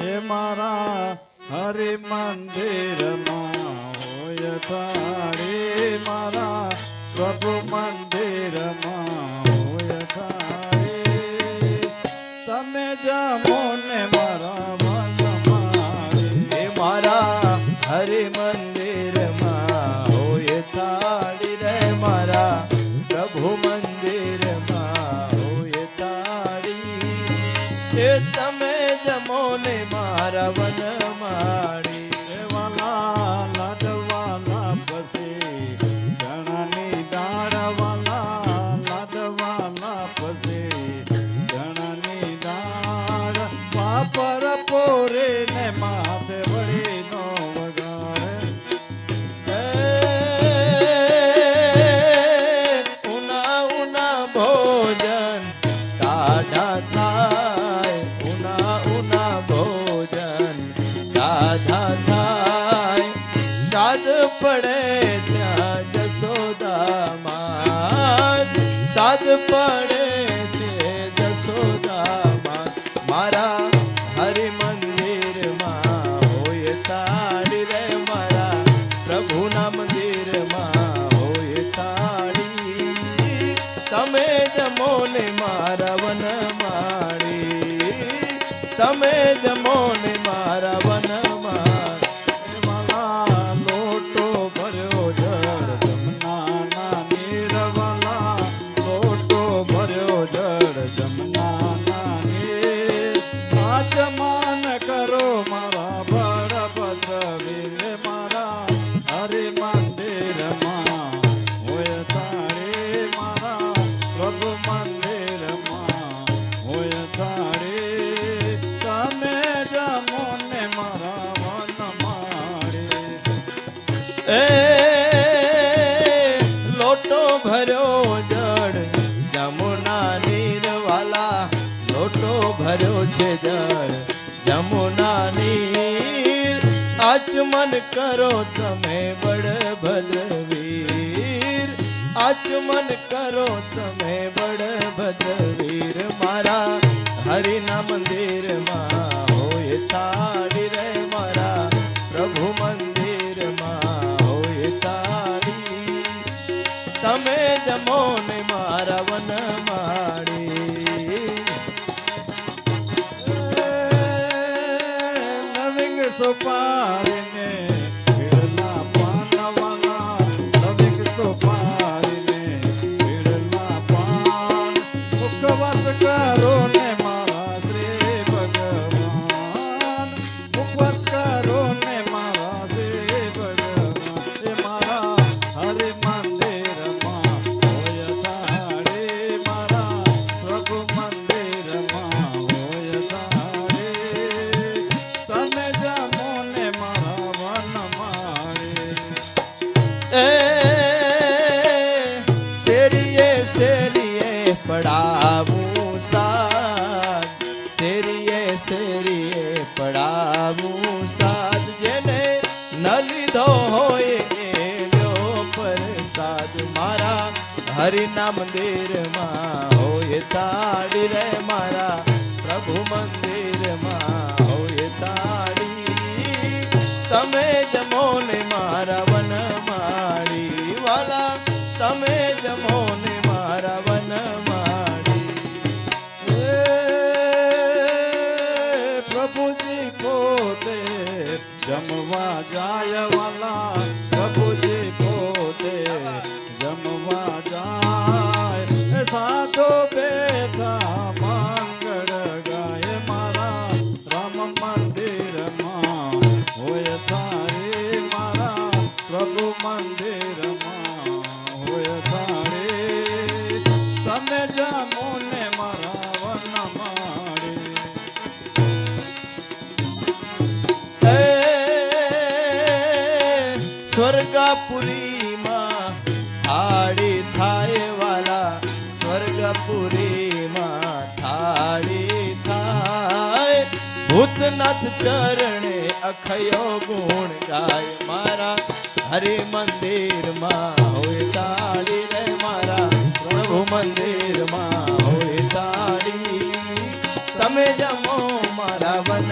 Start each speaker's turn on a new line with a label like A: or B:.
A: એ મારા હરિ મંદિરમાં હોય થાળી મારા પ્રભુ મંદિરમાં પાપર પોરે ને માથે વળી નો વગાડે.
B: ઉના ઉના ભોજન ટાઢા થાય. ઉના ઉના ભોજન ટાઢા થાય. સાદ પડે છે જસોદામાં મારા તમે જમો ને મારા વનમાળી
A: વાલા લોટો ભર્યો જળ જમનાના નીરવાલા. લોટો ભર્યો જળ જમનાના
B: એ, લોટો ભર્યો જળ જમુના નીરવાલા, લોટો ભર્યો છે જળ જમુના નીર. આચમન કરો તમે બળભદ્ર વીર આચમન કરો તમે બળભદ્ર તમે જમો ને મારા વનમાળી
A: નવિંગ સુપારીને
B: શેરીએ શેરીએ પડાવું સાદ. શેરીએ શેરીએ પડાવું સાદ. જેને ન લીધો હોય એ લ્યો પ્રસાદ. મારા હરિના મંદિરમાં હોય તાડી રે મારા પ્રભુ મંદિરમાં સ્વર્ગપુરીમાં થાળી થાય વાલા સ્વર્ગપુરીમાં થાળી થાય ભૂતનાથ ચરણે અખયો ગુણ ગાય મારા હરિ મંદિરમાં હોય તાળી રે મારા પ્રભુ મંદિરમાં હોય તાળી તમે જમો મારા વનમાં